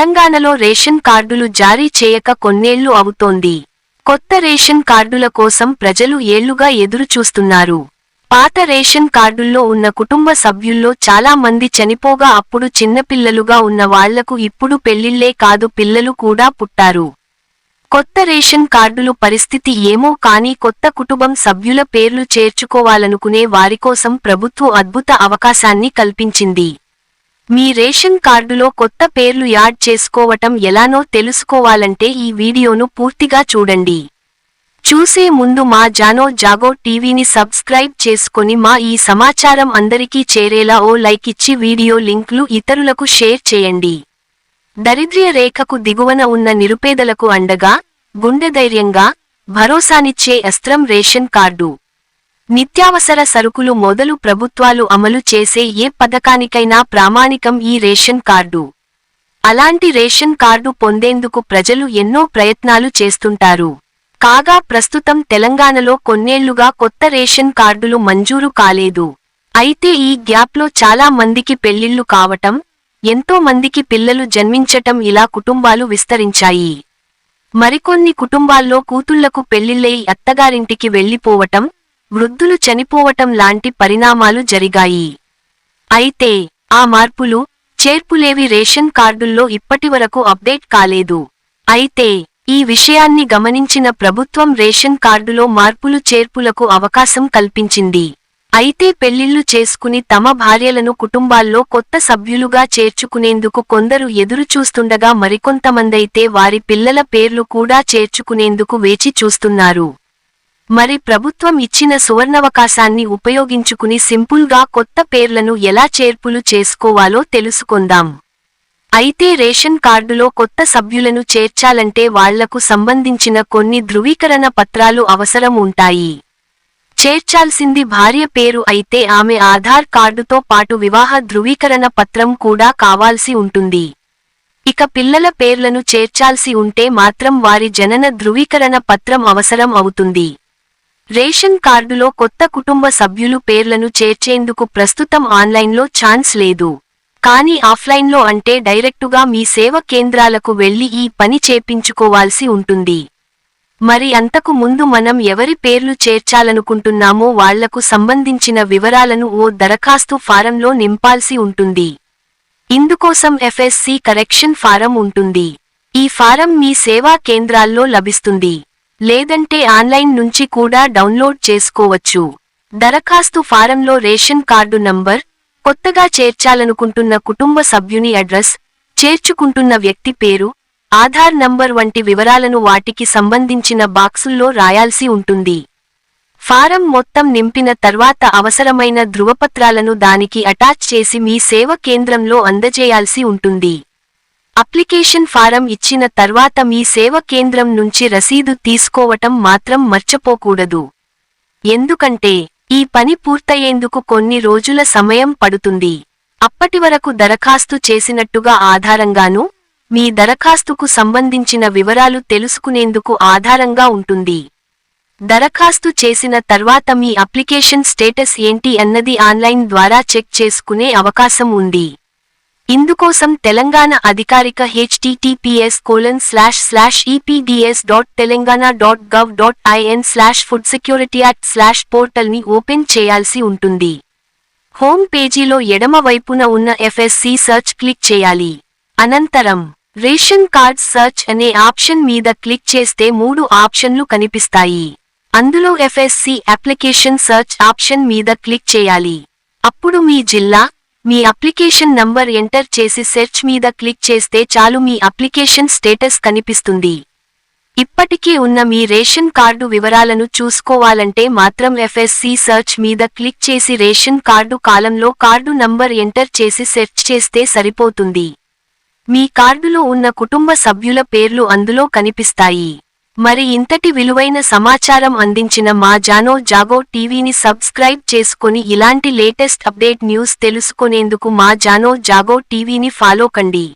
తెలంగాణలో రేషన్ కార్డులు జారీ చేయక కొన్నేళ్ళు అవుతోంది. కొత్త రేషన్ కార్డుల కోసం ప్రజలు ఏళ్ళుగా ఎదురు చూస్తున్నారు పాత రేషన్ కార్డుల్లో ఉన్న కుటుంబ సభ్యుల్లో చాలా మంది చనిపోగా అప్పుడు చిన్నపిల్లలుగా ఉన్న వాళ్ళకు ఇప్పుడు పెళ్ళిళ్ళే కాదు పిల్లలు కూడా పుట్టారు. కొత్త రేషన్ కార్డులు పరిస్థితి ఏమో కానీ కొత్త కుటుంబం సభ్యుల పేర్లు చేర్చుకోవాలనుకునే వారికోసం ప్రభుత్వం అద్భుత అవకాశాన్ని కల్పించింది. మీ రేషన్ కార్డులో కొత్త పేర్లు యాడ్ చేసుకోవటం ఎలానో తెలుసుకోవాలంటే ఈ వీడియోను పూర్తిగా చూడండి. చూసే ముందు మా జానో జాగో టీవీని సబ్స్క్రైబ్ చేసుకొని మా ఈ సమాచారం అందరికీ చేరేలా ఓ లైక్ ఇచ్చి వీడియో లింక్లు ఇతరులకు షేర్ చేయండి. దరిద్ర్య రేఖకు దిగువన ఉన్న నిరుపేదలకు అండగా గుండె ధైర్యంగా భరోసానిచ్చే అస్త్రం రేషన్ కార్డు. నిత్యావసర సరుకులు మొదలు ప్రభుత్వాలు అమలు చేసే ఏ పథకానికైనా ప్రామాణికం ఈ రేషన్ కార్డు. అలాంటి రేషన్ కార్డు పొందేందుకు ప్రజలు ఎన్నో ప్రయత్నాలు చేస్తుంటారు. కాగా ప్రస్తుతం తెలంగాణలో కొన్నేళ్ళుగా కొత్త రేషన్ కార్డులు మంజూరు కాలేదు. అయితే ఈ గ్యాప్లో చాలా మందికి పెళ్ళిళ్ళు కావటం ఎంతో మందికి పిల్లలు జన్మించటం ఇలా కుటుంబాలు విస్తరించాయి. మరికొన్ని కుటుంబాల్లో కూతుళ్ళకు పెళ్ళిళ్ళై అత్తగారింటికి వెళ్ళిపోవటం వృద్ధులు చనిపోవటం లాంటి పరిణామాలు జరిగాయి. అయితే ఆ మార్పులు చేర్పులేవి రేషన్ కార్డుల్లో ఇప్పటివరకు అప్డేట్ కాలేదు. అయితే ఈ విషయాన్ని గమనించిన ప్రభుత్వం రేషన్ కార్డులో మార్పులు చేర్పులకు అవకాశం కల్పించింది. అయితే పెళ్ళిళ్ళు చేసుకుని తమ భార్యలను కుటుంబాల్లో కొత్త సభ్యులుగా చేర్చుకునేందుకు కొందరు ఎదురుచూస్తుండగా మరికొంతమందైతే వారి పిల్లల పేర్లు కూడా చేర్చుకునేందుకు వేచి చూస్తున్నారు. మరి ప్రభుత్వం ఇచ్చిన సువర్ణవకాశాన్ని ఉపయోగించుకుని సింపుల్గా కొత్త పేర్లను ఎలా చేర్పులు చేసుకోవాలో తెలుసుకుందాం. అయితే రేషన్ కార్డులో కొత్త సభ్యులను చేర్చాలంటే వాళ్ళకు సంబంధించిన కొన్ని ధృవీకరణ పత్రాలు అవసరం ఉంటాయి. చేర్చాల్సింది భార్య పేరు అయితే ఆమె ఆధార్ కార్డుతో పాటు వివాహ ధృవీకరణ పత్రం కూడా కావాల్సి ఉంటుంది. ఇక పిల్లల పేర్లను చేర్చాల్సి ఉంటే మాత్రం వారి జనన ధృవీకరణ పత్రం అవసరం అవుతుంది. రేషన్ కార్డులో కొత్త కుటుంబ సభ్యులు పేర్లను చేర్చేందుకు ప్రస్తుతం ఆన్లైన్లో ఛాన్స్ లేదు. కానీ ఆఫ్లైన్లో అంటే డైరెక్టుగా మీ సేవ కేంద్రాలకు వెళ్ళి ఈ పని చేపించుకోవాల్సి ఉంటుంది. మరి అంతకు ముందు మనం ఎవరి పేర్లు చేర్చాలనుకుంటున్నామో వాళ్ళకు సంబంధించిన వివరాలను ఓ దరఖాస్తు ఫారంలో నింపాల్సి ఉంటుంది. ఇందుకోసం ఎఫ్ఎస్సి కరెక్షన్ ఫారం ఉంటుంది. ఈ ఫారం మీ సేవా కేంద్రాల్లో లభిస్తుంది. లేదంటే ఆన్లైన్ నుంచి కూడా డౌన్లోడ్ చేసుకోవచ్చు. దరఖాస్తు ఫారంలో రేషన్ కార్డు నంబర్ కొత్తగా చేర్చాలనుకుంటున్న కుటుంబ సభ్యుని అడ్రస్ చేర్చుకుంటున్న వ్యక్తి పేరు ఆధార్ నంబర్ వంటి వివరాలను వాటికి సంబంధించిన బాక్సుల్లో రాయాల్సి ఉంటుంది. ఫారం మొత్తం నింపిన తర్వాత అవసరమైన ధృవపత్రాలను దానికి అటాచ్ చేసి మీ సేవ కేంద్రంలో అందజేయాల్సి ఉంటుంది. అప్లికేషన్ ఫారం ఇచ్చిన తర్వాత మీ సేవ కేంద్రం నుంచి రసీదు తీసుకోవటం మాత్రం మర్చిపోకూడదు. ఎందుకంటే ఈ పని పూర్తయ్యేందుకు కొన్ని రోజుల సమయం పడుతుంది. అప్పటివరకు దరఖాస్తు చేసినట్టుగా ఆధారంగానూ మీ దరఖాస్తుకు సంబంధించిన వివరాలు తెలుసుకునేందుకు ఆధారంగా ఉంటుంది. దరఖాస్తు చేసిన తర్వాత మీ అప్లికేషన్ స్టేటస్ ఏంటి అన్నది ఆన్లైన్ ద్వారా చెక్ చేసుకునే అవకాశం ఉంది. ఇందుకోసం తెలంగాణ అధికారిక HTTPS colon slash slash EPDS dot Telangana dot gov dot IN slash food security act slash పోర్టల్ని open చేయాల్సి ఉంటుంది. హోమ్ పేజీలో ఎడమ వైపున ఉన్న ఎఫ్ఎస్సి సర్చ్ క్లిక్ చేయాలి. అనంతరం రేషన్ కార్డ్ సర్చ్ అనే ఆప్షన్ మీద క్లిక్ చేస్తే మూడు ఆప్షన్లు కనిపిస్తాయి. అందులో ఎఫ్ఎస్సి అప్లికేషన్ సర్చ్ ఆప్షన్ మీద క్లిక్ చేయాలి. అప్పుడు మీ జిల్లా మీ అప్లికేషన్ నంబర్ ఎంటర్ చేసి సెర్చ్ మీద క్లిక్ చేస్తే చాలు మీ అప్లికేషన్ స్టేటస్ కనిపిస్తుంది. ఇప్పటికీ ఉన్న మీ రేషన్ కార్డు వివరాలను చూసుకోవాలంటే మాత్రం ఎఫ్ఎస్సి సర్చ్ మీద క్లిక్ చేసి రేషన్ కార్డు కాలంలో కార్డు నంబర్ ఎంటర్ చేసి సెర్చ్ చేస్తే సరిపోతుంది. మీ కార్డులో ఉన్న కుటుంబ సభ్యుల పేర్లు అందులో కనిపిస్తాయి. మరి ఇంతటి విలువైన సమాచారం అందించిన మా జానో జాగో టీవీని సబ్స్క్రైబ్ చేసుకుని ఇలాంటి లేటెస్ట్ అప్డేట్ న్యూస్ తెలుసుకునేందుకు మా జానో జాగో టీవీని ఫాలో కండి.